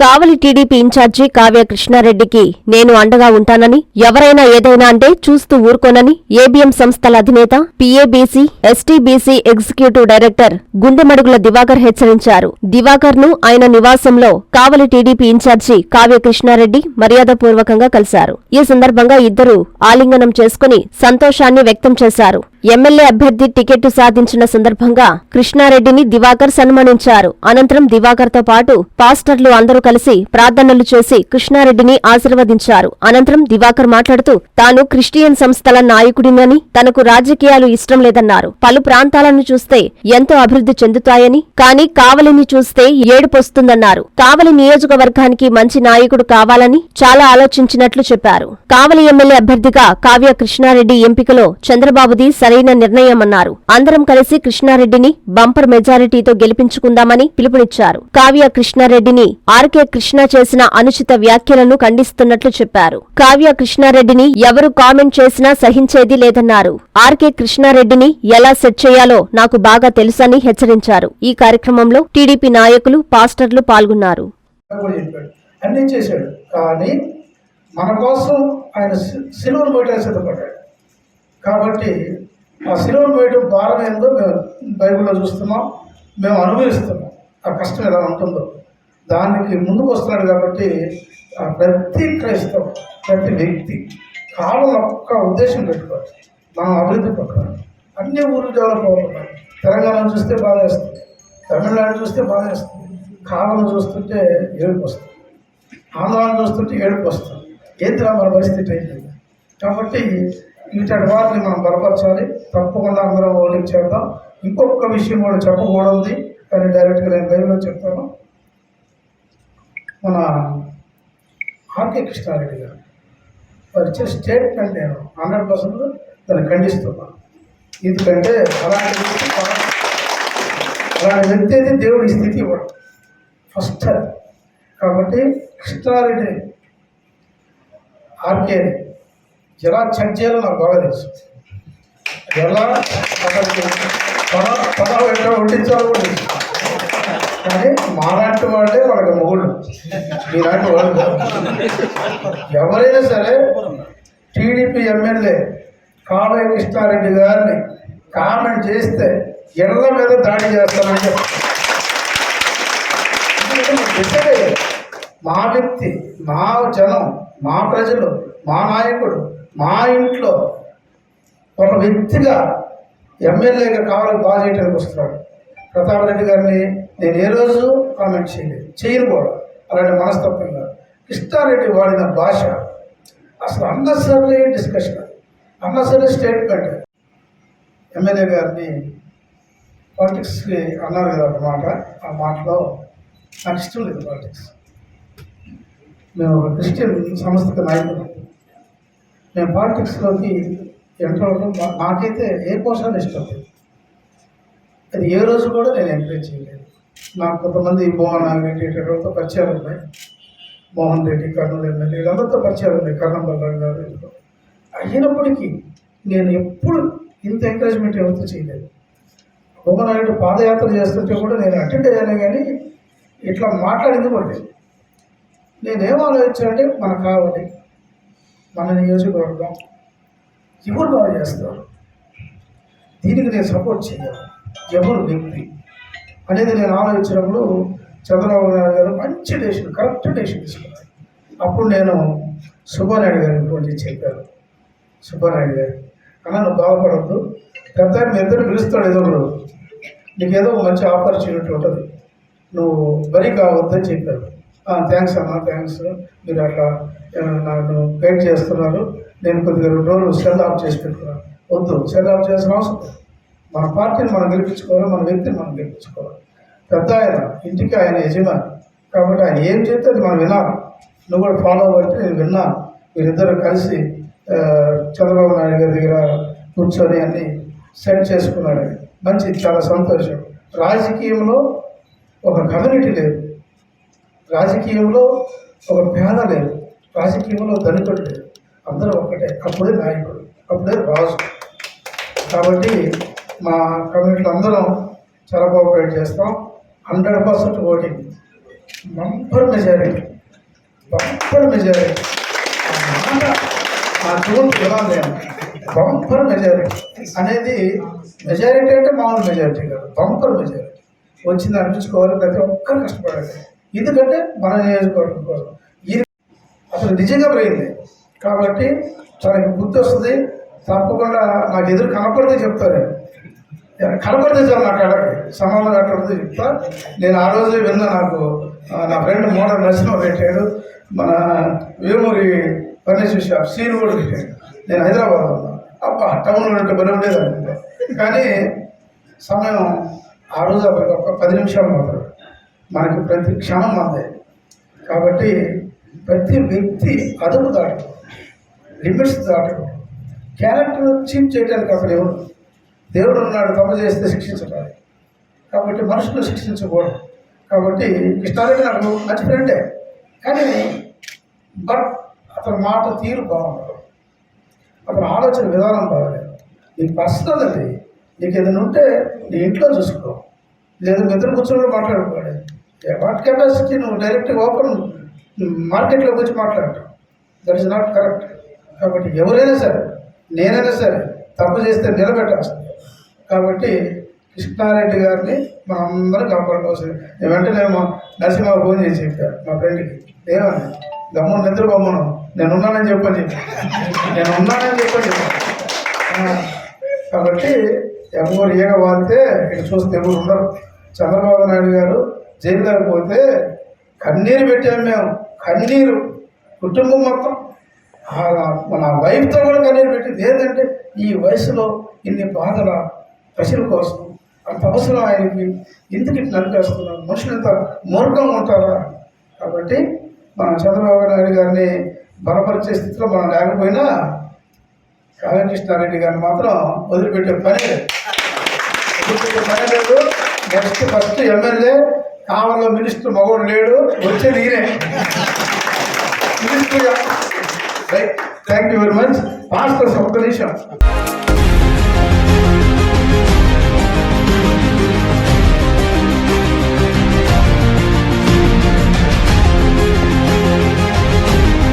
కావలి TDP incharge Kavya కృష్ణారెడ్డికి నేను అండగా ఉంటానని ఎవరైనా ఏదైనా అంటే చూస్తూ ఊరుకోనని ఏబీఎం సంస్థల అధినేత PABC STBC executive director Gundemadugula Diwakar హెచ్చరించారు. దివాకర్ను ఆయన నివాసంలో కావలి టీడీపీ ఇన్ఛార్జి కావ్య కృష్ణారెడ్డి మర్యాదపూర్వకంగా కలిశారు. ఈ సందర్భంగా ఇద్దరు ఆలింగనం చేసుకుని సంతోషాన్ని వ్యక్తం చేశారు. ఎమ్మెల్యే అభ్యర్థి టికెట్ సాధించిన సందర్భంగా కృష్ణారెడ్డిని దివాకర్ సన్మానించారు. అనంతరం దివాకర్తో పాటు పాస్టర్లు అందరూ కలిసి ప్రార్థనలు చేసి కృష్ణారెడ్డిని ఆశీర్వదించారు. అనంతరం దివాకర్ మాట్లాడుతూ తాను క్రిస్టియన్ సంస్థల నాయకుడినని తనకు రాజకీయాలు ఇష్టం లేదన్నారు. పలు ప్రాంతాలను చూస్తే ఎంతో అభివృద్ధి చెందుతాయని కానీ కావలిని చూస్తే ఏడుపొస్తుందన్నారు కావలి నియోజకవర్గానికి మంచి నాయకుడు కావాలని చాలా ఆలోచించినట్లు చెప్పారు. కావలి ఎమ్మెల్యే అభ్యర్థిగా కావ్య కృష్ణారెడ్డి ఎంపికలో చంద్రబాబుది సరైన నిర్ణయమన్నారు. అందరం కలిసి కృష్ణారెడ్డిని బంపర్ మెజారిటీతో గెలిపించుకుందామని పిలుపునిచ్చారు. కావ్య కృష్ణారెడ్డిని ఆర్కే కృష్ణ చేసిన అనుచిత వ్యాఖ్యలను ఖండిస్తున్నట్లు చెప్పారు. కావ్య కృష్ణారెడ్డిని ఎవరు కామెంట్ చేసినా సహించేది లేదన్నారు. ఆర్కే కృష్ణారెడ్డిని ఎలా సెట్ చేయాలో నాకు బాగా తెలుసని హెచ్చరించారు. ఈ కార్యక్రమంలో టీడీపీ నాయకులు పాస్టర్లు పాల్గొన్నారు. అన్ని చేశాడు. కానీ మన కోసం ఆయన సిలువను పోయడానికి సిద్ధపడ్డాడు. కాబట్టి ఆ సిలువను పోయడం భారం ఏందో మేము బైబిల్లో చూస్తున్నాం. మేము అనుభవిస్తున్నాం. ఆ కష్టం ఎలా ఉంటుందో. దానికి ముందుకు వస్తున్నాడు కాబట్టి ప్రతి క్రైస్తవం ప్రతి వ్యక్తి కాలం ఒక్క ఉద్దేశం పెట్టుకోవాలి. మనం అభివృద్ధి పక్కన అన్ని ఊళ్ళు డెవలప్ అవుతున్నాయి. తెలంగాణ చూస్తే బాధ వేస్తుంది తమిళనాడు చూస్తే బాధ వేస్తుంది కాలం చూస్తుంటే ఏడుపు వస్తుంది. ఆందోళన చూస్తుంటే ఏడుపు వస్తుంది. ఏంటిలా మన పరిస్థితి అయింది కాబట్టి ఇటువంటి వారిని మనం బలపరచాలి. తప్పకుండా అందరం ఓటింగ్ చేద్దాం. ఇంకొక విషయం కూడా చెప్పకూడదు. కానీ డైరెక్ట్గా నేను లైవ్లో చెప్తాను. మన ఆర్కే కృష్ణారెడ్డి గారు వారు ఇచ్చిన స్టేట్మెంట్ నేను హండ్రెడ్ పర్సెంట్ దాన్ని ఖండిస్తున్నాను ఎందుకంటే అలాంటి అలాంటి వ్యక్తి అయితే దేవుడి స్థితి ఇవ్వడు ఫస్ట్ కాబట్టి కృష్ణారెడ్డి ఆర్కే ఎలా చెక్ చేయాలో నాకు బాగా తెలుసు ఎలా అతనికి ఎక్కడ ఉండించాలో కూడా తెలుసు కానీ మాలాంటి వాళ్ళే వాళ్ళకి మొగుళ్ళు. మీలాంటి వాళ్ళు ఎవరైనా సరే టీడీపీ ఎమ్మెల్యే కావ్య కృష్ణారెడ్డి గారిని కామెంట్ చేస్తే ఇళ్ళ మీద దాడి చేస్తానంటే మా వ్యక్తి మా జనం మా ప్రజలు మా నాయకుడు మా ఇంట్లో ఒక వ్యక్తిగా ఎమ్మెల్యేగా కావాలని బాగా చేయడానికి వస్తున్నాడు. ప్రతాప్ రెడ్డి గారిని నేను ఏ రోజు కామెంట్ చేయలేదు. చేయను కూడా. అలాంటి కాదు. కృష్ణారెడ్డి వాడిన భాష అసలు unnecessary discussion unnecessary statement MLA గారిని పాలిటిక్స్కి అన్నారు కదా ఒక మాట. ఆ మాటలో నాకు ఇష్టం లేదు పాలిటిక్స్ మేము ఒక క్రిస్టియన్ సంస్థకు నాయకులు. మేము పాలిటిక్స్లోకి ఎంటర్ అవ్వడం నాకైతే ఏ పోషాలు ఇష్టం లేదు. అది ఏ రోజు కూడా నేను ఎంకరేజ్ చేయలేదు. నాకు కొంతమంది మోహన్ నాగిరెడ్డి పరిచయాలు ఉన్నాయి. మోహన్ రెడ్డి కర్నూలు ఎమ్మెల్యే వీళ్ళందరితో పరిచయాలు ఉన్నాయి. కర్ణం బలరాం గారు అయినప్పటికీ నేను ఎప్పుడు ఇంత ఎంకరేజ్మెంట్ ఎవరితో చేయలేదు. భూమనాయుడు పాదయాత్ర చేస్తుంటే కూడా నేను అటెండ్ అయ్యాను కానీ ఇట్లా మాట్లాడింది కూడా నేనేం ఆలోచించానంటే మనకు కావాలి మన నియోజకవర్గం ఎవరు బాగా చేస్తారు? దీనికి నేను సపోర్ట్ చేయాలి. ఎవరు వ్యక్తి? అనేది నేను ఆలోచించినప్పుడు చంద్రబాబు నాయుడు గారు మంచి డెసిషన్ కరెక్ట్ డెసిషన్ తీసుకున్నారు. అప్పుడు నేను సుబ్బారాయుడు గారికి ఫోన్ చేసి చెప్పాను. సుబ్బారాయుడు గారు అన్న నువ్వు బాధపడద్దు. పెద్ద మీ ఇద్దరు పిలుస్తాడు ఏదో ఒకడు. నీకు ఏదో మంచి ఆపర్చునిటీ ఉంటుంది. నువ్వు బరీ కావద్దని చెప్పారు. థ్యాంక్స్ అన్న థ్యాంక్స్ మీరు అట్లా నన్ను గైడ్ చేస్తున్నారు. నేను కొద్దిగా రెండు రోజులు సెల్ ఆఫ్ చేసి పెట్టుకున్నాను. వద్దు సెల్ ఆఫ్ చేసిన అవసరం మన పార్టీని మనం గెలిపించుకోవాలి మన వ్యక్తిని మనం గెలిపించుకోవాలి. పెద్ద ఆయన ఇంటికి ఆయన యజమాని. కాబట్టి ఆయన ఏం చెప్తే అది మనం వినాలి. నువ్వు కూడా ఫాలో అవ్వంటే నేను విన్నాను. వీరిద్దరు కలిసి చంద్రబాబు నాయుడు గారి దగ్గర కూర్చొని అన్ని సెట్ చేసుకున్నాడు. మంచి చాలా సంతోషం. రాజకీయంలో ఒక కమ్యూనిటీ లేదు. రాజకీయంలో ఒక పేద లేదు. రాజకీయంలో ధనికుడు లేదు. అందరూ ఒక్కటే. అప్పుడే నాయకుడు. అప్పుడే రాజు. కాబట్టి మా కమ్యూనిటీలో అందరం చాలా కోఆపరేట్ చేస్తాం. Hundred percent voting bumper majority bumper majority ఆ మాట బంపర్ మెజారిటీ అనేది మెజారిటీ అంటే మామూలు మెజారిటీ కాదు. బంపర్ మెజారిటీ వచ్చింది అనిపించుకోవాలి ప్రతి ఒక్కరు కష్టపడాలి. ఎందుకంటే మన నియోజకవర్గం కోసం. ఇది అసలు నిజంగా పోయింది. కాబట్టి తనకి గుర్తు వస్తుంది తప్పకుండా నాకు ఎదురు కనపడితే చెప్తారు. కనపడితే చాలు నాకు అడగ సమాధానం కనపడితే చెప్తా. నేను ఆ రోజు విన్నా నాకు నా ఫ్రెండ్ మోడల్ నర్సింహ పెట్టాడు. మన వేమూరి ఫర్నిచర్ షాప్ సీన్ కూడా పెట్టాడు. నేను హైదరాబాద్ ఉన్నా. అబ్బా టౌన్లో ఉంటే బలం ఉండేది కానీ సమయం ఆ రోజు అప్పటికి ఒక పది నిమిషాలు మాత్రం మనకి ప్రతి క్షణం మందే కాబట్టి ప్రతి వ్యక్తి అదుపు దాటడం లిమిట్స్ దాటడం క్యారెక్టర్ చీప్ చేయడానికి అక్కడ ఎవరు? దేవుడు ఉన్నాడు తమ చేస్తే శిక్షించడానికి కాబట్టి మనుషులు శిక్షించకూడదు. కాబట్టి కృష్ణారెడ్డి నాకు మంచి ఫ్రెండే. కానీ బట్ అతని మాట తీరు బాగుండదు. అతని ఆలోచన విధానం బాగలేదు. నీకు పర్సనల్ అది. నీకు ఏదైనా ఉంటే నీ ఇంట్లో చూసుకో. లేదు మీ ఇద్దరు కూర్చొని మాట్లాడుకోవాలి వాట్ కెపాసిటీ? నువ్వు డైరెక్ట్గా ఓపెన్ మార్కెట్లో వచ్చి మాట్లాడటం. That is not correct. కాబట్టి ఎవరైనా సరే నేనైనా సరే తప్పు చేస్తే నిలబెట్టాల్సింది. కాబట్టి కృష్ణారెడ్డి గారిని మా అందరం కాపాడుకోవాల్సింది నేను వెంటనే మా నరసింహ ఫోన్ చేసి చెప్పాను మా ఫ్రెండ్కి. ఏమని? గమ్మున నిద్ర బొమ్మను నేను ఉన్నానని చెప్పని చెప్పాను నేను ఉన్నానని చెప్పని చెప్పాను కాబట్టి ఎవరు ఏగ వాళ్తే ఇక్కడ చూస్తే ఎవరు ఉండరు. చంద్రబాబు నాయుడు గారు జైల్లోకి పోతే కన్నీరు పెట్టాము మేము. కన్నీరు. కుటుంబం మొత్తం. మన వైఫ్తో కూడా కన్నీరు పెట్టింది. ఏంటంటే ఈ వయసులో ఇన్ని బాధల ప్రజల కోసం అంత అవసరం ఆయనకి ఎందుకు ఇట్లా నడిపేస్తున్నారు మనుషులు ఎంత మూర్ఖంగా ఉంటారా? కాబట్టి మన చంద్రబాబు నాయుడు గారిని బలపరిచే స్థితిలో మనం లేకపోయినా కాళకృష్ణారెడ్డి గారిని మాత్రం వదిలిపెట్టే పని వదిలిపెట్టే పని లేదు. నెక్స్ట్ ఫస్ట్ ఎమ్మెల్యే కావాలో మినిస్టర్ మగోడు లేడు వచ్చేది ఈయనే. మినిస్టర్గా thank you very much pastors ఒక్క నిమిషం